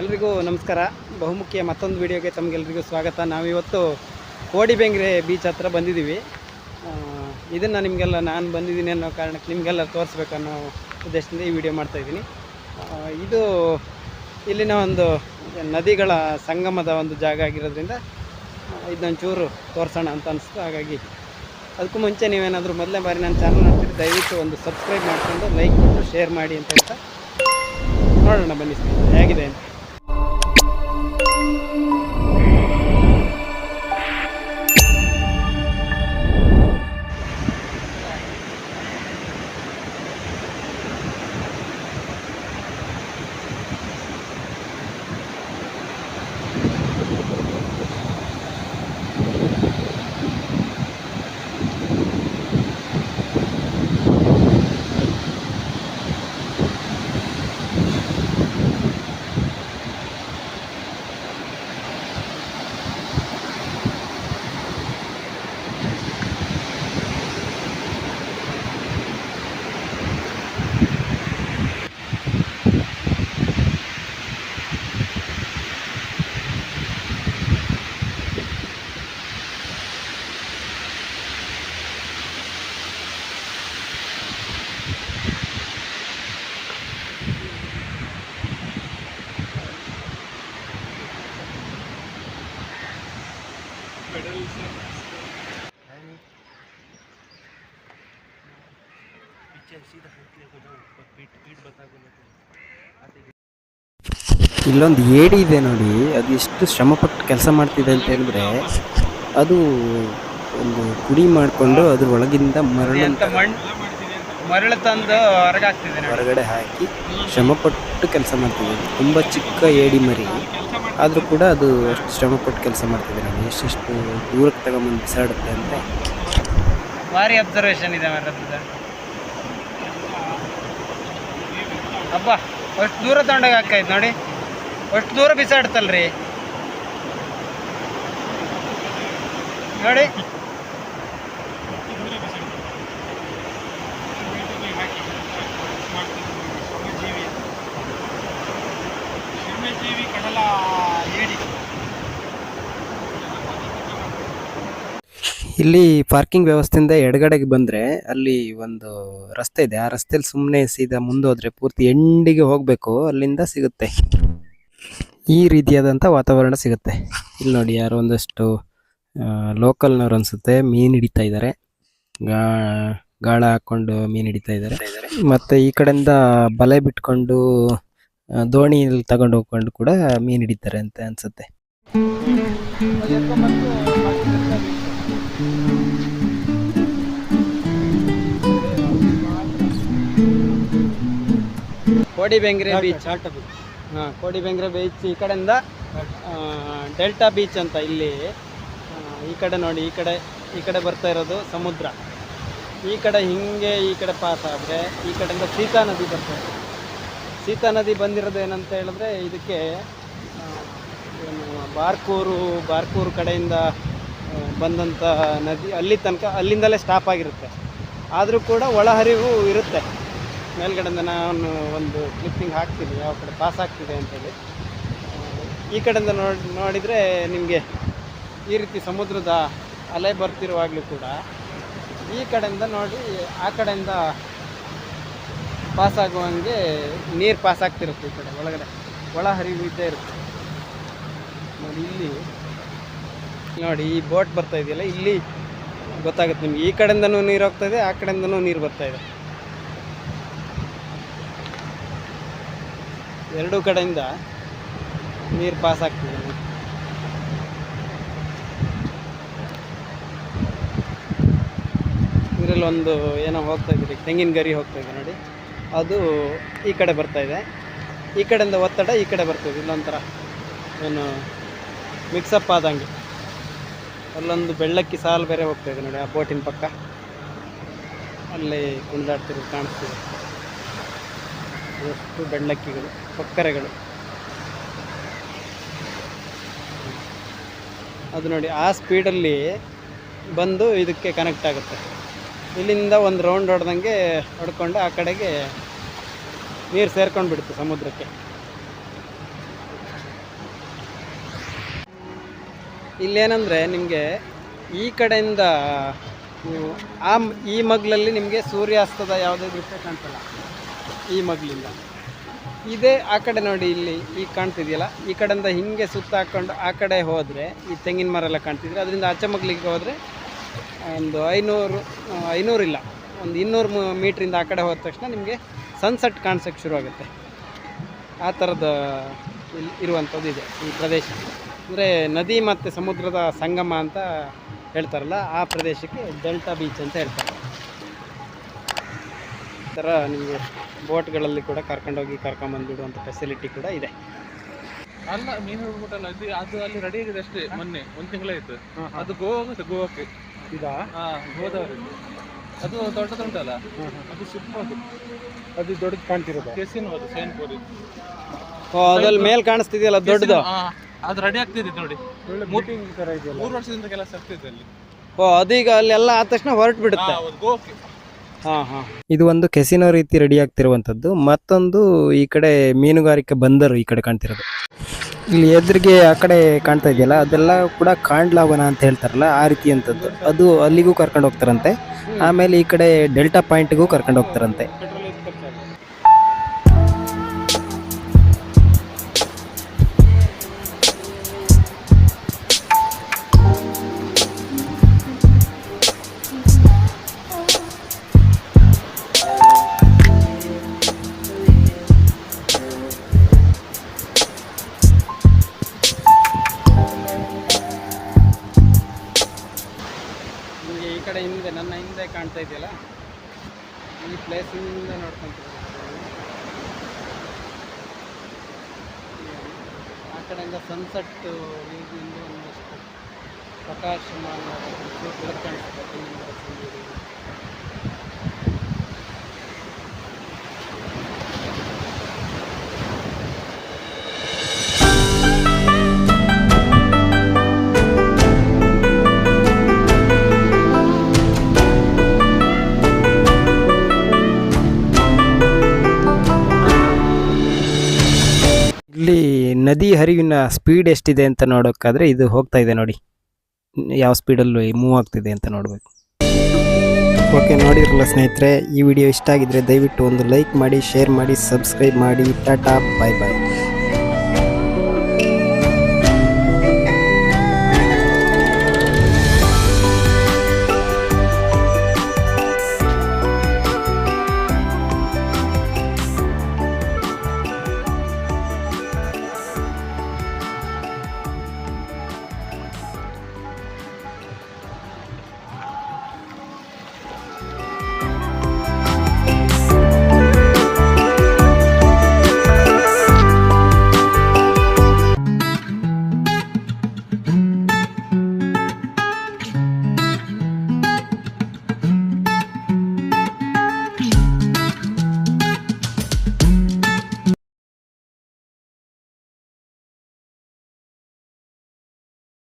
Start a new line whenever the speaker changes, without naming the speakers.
ಎಲ್ರಿಗೂ ನಮಸ್ಕಾರ. ಬಹುಮುಖ್ಯ ಮತ್ತೊಂದು ವಿಡಿಯೋಗೆ ತಮಗೆಲ್ರಿಗೂ ಸ್ವಾಗತ. ನಾವಿವತ್ತು ಕೋಡಿಬೆಂಗ್ರೆ ಬೀಚ್ ಹತ್ರ ಬಂದಿದ್ದೀವಿ. ಇದನ್ನು ನಿಮಗೆಲ್ಲ ನಾನು ಬಂದಿದ್ದೀನಿ ಅನ್ನೋ ಕಾರಣಕ್ಕೆ ನಿಮಗೆಲ್ಲ ತೋರಿಸ್ಬೇಕನ್ನೋ ಉದ್ದೇಶದಿಂದ ಈ ವಿಡಿಯೋ ಮಾಡ್ತಾಯಿದ್ದೀನಿ ಇದು ಇಲ್ಲಿನ ಒಂದು ನದಿಗಳ ಸಂಗಮದ ಒಂದು ಜಾಗ ಆಗಿರೋದ್ರಿಂದ ಇದೊಂಚೂರು ತೋರಿಸೋಣ ಅಂತ ಅನಿಸ್ತು. ಹಾಗಾಗಿ ಅದಕ್ಕೂ ಮುಂಚೆ ನೀವೇನಾದರೂ ಮೊದಲನೇ ಬಾರಿ ನನ್ನ ಚಾನಲ್ ನೋಡ್ತೀರಿ ದಯವಿಟ್ಟು ಒಂದು ಸಬ್ಸ್ಕ್ರೈಬ್ ಮಾಡಿಕೊಂಡು ಲೈಕ್ ಕೊಟ್ಟು ಶೇರ್ ಮಾಡಿ ಅಂತ ಹೇಳ್ತಾ ನೋಡೋಣ ಬನ್ನಿ. ಹೇಗಿದೆ ಅಂತ.
ಇಲ್ಲೊಂದು ಏಡಿ ಇದೆ ನೋಡಿ. ಅದು ಎಷ್ಟು ಶ್ರಮಪಟ್ಟು ಕೆಲಸ ಮಾಡ್ತಿದೆ ಅಂತ ಹೇಳಿದ್ರೆ ಅದು ಒಂದು ಪುಡಿ ಮಾಡಿಕೊಂಡು ಅದ್ರ ಒಳಗಿಂದ ಮರಳು
ಮರಳು ತಂದು ಹೊರಗಾಗ್ತಿದೆ
ಹೊರಗಡೆ ಹಾಕಿ ಶ್ರಮಪಟ್ಟು ಕೆಲಸ ಮಾಡ್ತಿದೆ. ತುಂಬ ಚಿಕ್ಕ ಏಡಿ ಮರಿ. ಆದರೂ ಕೂಡ ಅದು ಅಷ್ಟು ಶ್ರಮಪಟ್ಟು ಕೆಲಸ ಮಾಡ್ತಿದೆ ನಾನು ಎಷ್ಟೆಷ್ಟು ದೂರಕ್ಕೆ ತಗೊಂಬಂದು ಬಿಸಾಡುತ್ತೆ ಅಂದರೆ
ಭಾರಿ ಅಬ್ಸರ್ವೇಷನ್ ಇದೆ ಮರದ ಅಬ್ಬ ಅಷ್ಟು ದೂರ ತಗೊಂಡಾಗ ಹಾಕೈತೆ ನೋಡಿ. ಅಷ್ಟು ದೂರ ಬಿಸಾಡ್ತಲ್ರಿ. ನೋಡಿ ಕಡಲ ಏಡಿ
ಇಲ್ಲಿ ಪಾರ್ಕಿಂಗ್ ವ್ಯವಸ್ಥೆಯಿಂದ ಎಡಗಡೆಗೆ ಬಂದರೆ ಅಲ್ಲಿ ಒಂದು ರಸ್ತೆ ಇದೆ. ಆ ರಸ್ತೆಯಲ್ಲಿ ಸುಮ್ಮನೆ ಸೀದಾ ಮುಂದೋದ್ರೆ ಪೂರ್ತಿ ಎಂಡಿಗೆ ಹೋಗಬೇಕು, ಅಲ್ಲಿಂದ ಸಿಗುತ್ತೆ. ಈ ರೀತಿಯಾದಂಥ ವಾತಾವರಣ ಸಿಗುತ್ತೆ. ಇಲ್ಲಿ ನೋಡಿ ಯಾರೋ ಒಂದಷ್ಟು ಲೋಕಲ್ನವ್ರು ಅನಿಸುತ್ತೆ. ಮೀನು ಹಿಡಿತಾ ಇದ್ದಾರೆ ಗಾ, ಗಾಳ ಹಾಕ್ಕೊಂಡು ಮೀನು ಹಿಡಿತಾ ಇದ್ದಾರೆ ಮತ್ತು ಈ ಕಡೆಯಿಂದ ಬಲೆ ಬಿಟ್ಕೊಂಡು ದೋಣಿಯಲ್ಲಿ ತಗೊಂಡು ಹೋಗ್ಕೊಂಡು ಕೂಡ ಮೀನು ಹಿಡಿತಾರೆ ಅಂತ ಅನಿಸುತ್ತೆ.
ಕೋಡಿಬೆಂಗ್ರೆ ಬೀಚ್ ಹಾಂ ಕೋಡಿಬೆಂಗ್ರೆ ಬೀಚ್ ಈ ಕಡೆಯಿಂದ ಡೆಲ್ಟಾ ಬೀಚ್ ಅಂತ ಇಲ್ಲಿ ಈ ಕಡೆ ನೋಡಿ ಈ ಕಡೆ ಈ ಕಡೆ ಬರ್ತಾ ಇರೋದು ಸಮುದ್ರ. ಈ ಕಡೆ ಹಿಂಗೆ ಈ ಕಡೆ ಪಾಸ್ ಆದರೆ ಈ ಕಡೆಯಿಂದ ಸೀತಾ ನದಿ ಬರ್ತದೆ. ಸೀತಾ ನದಿ ಬಂದಿರೋದು ಏನಂತ ಹೇಳಿದ್ರೆ ಇದಕ್ಕೆ ಬಾರ್ಕೂರು ಬಾರ್ಕೂರು ಕಡೆಯಿಂದ ಬಂದಂಥ ನದಿ ಅಲ್ಲಿ ತನಕ ಅಲ್ಲಿಂದಲೇ ಸ್ಟಾಪ್ ಆಗಿರುತ್ತೆ. ಆದರೂ ಕೂಡ ಒಳಹರಿವು ಇರುತ್ತೆ. ಮೇಲ್ಗಡೆಯಿಂದ ನಾನು ಒಂದು ಕ್ಲಿಪ್ಪಿಂಗ್ ಹಾಕ್ತೀನಿ, ಯಾವ ಕಡೆ ಪಾಸ್ ಆಗ್ತಿದೆ ಅಂತೇಳಿ ಈ ಕಡೆಯಿಂದ ನೋಡಿ, ನೋಡಿದರೆ ನಿಮಗೆ ಈ ರೀತಿ ಸಮುದ್ರದ ಅಲೆ ಬರ್ತಿರುವಾಗಲೂ ಕೂಡ ಈ ಕಡೆಯಿಂದ ನೋಡಿ, ಆ ಕಡೆಯಿಂದ ಪಾಸ್ ಆಗುವಂಗೆ ನೀರು ಪಾಸ್ ಆಗ್ತಿರುತ್ತೆ ಈ ಕಡೆ ಒಳಗಡೆ. ಒಳ ಹರಿವು ಇದ್ದೇ ಇರುತ್ತೆ. ನೋಡಿ ಇಲ್ಲಿ ನೋಡಿ, ಈ ಬೋಟ್ ಬರ್ತಾ ಇದೆಯಲ್ಲ, ಇಲ್ಲಿ ಗೊತ್ತಾಗುತ್ತೆ ನಿಮ್ಗೆ. ಈ ಕಡೆಯಿಂದನೂ ನೀರು ಹೋಗ್ತಾ ಇದೆ, ಆ ಕಡೆಯಿಂದನೂ ನೀರು ಬರ್ತಾ ಇದೆ. ಎರಡೂ ಕಡೆಯಿಂದ ನೀರು ಪಾಸ್ ಆಗ್ತಿದೆ. ಇದರಲ್ಲಿ ಒಂದು ಏನೋ ಹೋಗ್ತಾ ಇದೆ ತೆಂಗಿನ ಗರಿ ಹೋಗ್ತಾ ಇದೆ ನೋಡಿ. ಅದು ಈ ಕಡೆ ಬರ್ತಾ ಇದೆ. ಈ ಕಡೆಯಿಂದ ಒತ್ತಡ ಈ ಕಡೆ ಬರ್ತಿದೆ, ಇಲ್ಲೊಂಥರ ಏನು ಮಿಕ್ಸಪ್ ಆದಂಗೆ. ಅಲ್ಲೊಂದು ಬೆಳ್ಳಕ್ಕಿ ಸಾಲು ಬೇರೆ ಹೋಗ್ತಾ ಇದೆ ನೋಡಿ, ಆ ಬೋಟಿನ ಪಕ್ಕ. ಅಲ್ಲಿ ಕುಣಿದಾಡ್ತಿರೋದು ಕಾಣಿಸ್ತಿದೆ. ಎಷ್ಟು ಬೆಳ್ಳಕ್ಕಿಗಳು ಕೊಕ್ಕರೆಗಳು ಅದು ನೋಡಿ, ಆ ಸ್ಪೀಡಲ್ಲಿ ಬಂದು ಇದಕ್ಕೆ ಕನೆಕ್ಟ್ ಆಗುತ್ತೆ. ಇಲ್ಲಿಂದ ಒಂದು ರೌಂಡ್ ಹೊಡೆದಂಗೆ ಹೊಡ್ಕೊಂಡು ಆ ಕಡೆಗೆ ನೀರು ಸೇರ್ಕೊಂಡು ಬಿಡುತ್ತೆ ಸಮುದ್ರಕ್ಕೆ. ಇಲ್ಲೇನಂದರೆ ನಿಮಗೆ ಈ ಕಡೆಯಿಂದ ನೀವು ಆ ಈ ಮಗ್ಲಲ್ಲಿ ನಿಮಗೆ ಸೂರ್ಯಾಸ್ತದ ಯಾವುದೇ ದೃಶ್ಯ ಕಾಣ್ತಲ್ಲ, ಈ ಮಗ್ಲಿಂದ. ಇದೇ ಆ ಕಡೆ ನೋಡಿ ಇಲ್ಲಿ ಈಗ ಕಾಣ್ತಿದೆಯಲ್ಲ, ಈ ಕಡೆಯಿಂದ ಹಿಂಗೆ ಸುತ್ತ ಹಾಕ್ಕೊಂಡು ಆ ಕಡೆ ಹೋದರೆ, ಈ ತೆಂಗಿನ ಮರ ಎಲ್ಲ ಕಾಣ್ತಿದ್ರೆ, ಅದರಿಂದ ಆಚೆ ಮಗ್ಲಿಗೆ ಹೋದರೆ ಒಂದು ಐನೂರು ಐನೂರಿಲ್ಲ, ಒಂದು ಇನ್ನೂರು ಮೀಟ್ರಿಂದ ಆ ಕಡೆ ಹೋದ ತಕ್ಷಣ ನಿಮಗೆ ಸನ್ಸೆಟ್ ಕಾಣಿಸೋಕ್ಕೆ ಶುರು ಆಗುತ್ತೆ ಆ ಥರದ ಇಲ್ಲಿ ಇರುವಂಥದ್ದು ಇದೆ ಈ ಪ್ರದೇಶ. ಅಂದರೆ ನದಿ ಮತ್ತು ಸಮುದ್ರದ ಸಂಗಮ ಅಂತ ಹೇಳ್ತಾರಲ್ಲ ಆ ಪ್ರದೇಶಕ್ಕೆ ಡೆಲ್ಟಾ ಬೀಚ್ ಅಂತ ಹೇಳ್ತಾರೆ. ಈ ಥರ ನಿಮಗೆ ಬೋಟ್ಗಳಲ್ಲಿ ಕೂಡ ಕರ್ಕೊಂಡೋಗಿ ಕರ್ಕೊಂಬಂದ್ಬಿಡುವಂಥ ಫೆಸಿಲಿಟಿ ಕೂಡ ಇದೆ.
ಅಲ್ಲ ಮೀನು ಹಿಡ್ಬಿಟ್ಟಲ್ಲ ಇದು ಅದು ಅಲ್ಲಿ ರೆಡಿ ಆಗಿದೆ ಅಷ್ಟೇ ಮೊನ್ನೆ ಒಂದು ತಿಂಗಳಾಯ್ತು. ಅದು ಗೋವಾ ಹೋಗುತ್ತೆ ಗೋವಾಕ್ಕೆ.
ಇದಾ?
ಹಾಂ ಗೋದಾವರಿ ಅದು ದೊಡ್ಡದುಂಟಲ್ಲ ಅದು ಸುಪ್ಪ ಅದು
ಅದು ದೊಡ್ಡದು ಕಾಣ್ತಿರೋದು?
ಕೆಸಿನೋ ಅದು
ಸೈನ್ಪುರಿ ಅದ್ರಲ್ಲಿ ಮೇಲೆ ಕಾಣಿಸ್ತಿದೆಯಲ್ಲ ದೊಡ್ಡದು?
ಅದು ರೆಡಿ ಆಗ್ತಿದೆ ನೋಡಿ. ಮೂರು ವರ್ಷದಿಂದ ಕೆಲಸ ಆಗ್ತಿದೆ ಅಲ್ಲಿ.
ಓ ಅದೀಗ ಅಲ್ಲೆಲ್ಲ ಆದ ತಕ್ಷಣ ಹೊರಟು ಬಿಡುತ್ತೆ.
ಹಾಂ
ಇದು ಒಂದು ಕೆಸಿನೋ ರೀತಿ ರೆಡಿ ಆಗ್ತಿರುವಂಥದ್ದು. ಮತ್ತೊಂದು ಈ ಕಡೆ ಮೀನುಗಾರಿಕೆ ಬಂದರು ಈ ಕಡೆ ಕಾಣ್ತಿರೋದು. ಇಲ್ಲಿ ಎದುರಿಗೆ ಆ ಕಡೆ ಕಾಣ್ತಾ ಇದೆಯಲ್ಲ ಅದೆಲ್ಲ ಕೂಡ ಕಾಂಡ್ಲಾವನ ಅಂತ ಹೇಳ್ತಾರಲ್ಲ ಆ ರೀತಿ ಅಂತದ್ದು. ಅದು ಅಲ್ಲಿಗೂ ಕರ್ಕೊಂಡು ಹೋಗ್ತಾರಂತೆ. ಆಮೇಲೆ ಈ ಕಡೆ ಡೆಲ್ಟಾ ಪಾಯಿಂಟ್ಗೂ ಕರ್ಕೊಂಡು ಹೋಗ್ತಾರಂತೆ.
ಕಾಣ್ತಾ ಇದೆಯಲ್ಲ? ಈ ಪ್ಲೇಸಿಂದ ನೋಡ್ಕೊಂತೀವಿ. ಆ ಕಡೆಯಿಂದ ಸನ್ಸೆಟ್ ರೀತಿಯಿಂದ ಒಂದಷ್ಟು ಪ್ರಕಾಶಮಾನ ಕಾಣಿಸುತ್ತೆ.
ಇಲ್ಲಿ ನದಿ ಹರಿವಿನ ಸ್ಪೀಡ್ ಎಷ್ಟಿದೆ ಅಂತ ನೋಡೋಕ್ಕಾದ್ರೆ ಇದು ಹೋಗ್ತಾ ಇದೆ ನೋಡಿ. ಯಾವ ಸ್ಪೀಡಲ್ಲೂ ಮೂವ್ ಆಗ್ತಿದೆ ಅಂತ ನೋಡಬೇಕು. ಓಕೆ ನೋಡಿರಲ್ಲ ಸ್ನೇಹಿತರೆ, ಈ ವಿಡಿಯೋ ಇಷ್ಟ ಆಗಿದ್ರೆ ದಯವಿಟ್ಟು ಒಂದು ಲೈಕ್ ಮಾಡಿ ಶೇರ್ ಮಾಡಿ ಸಬ್ಸ್ಕ್ರೈಬ್ ಮಾಡಿ. ಟಾಟಾ ಬಾಯ್ ಬಾಯ್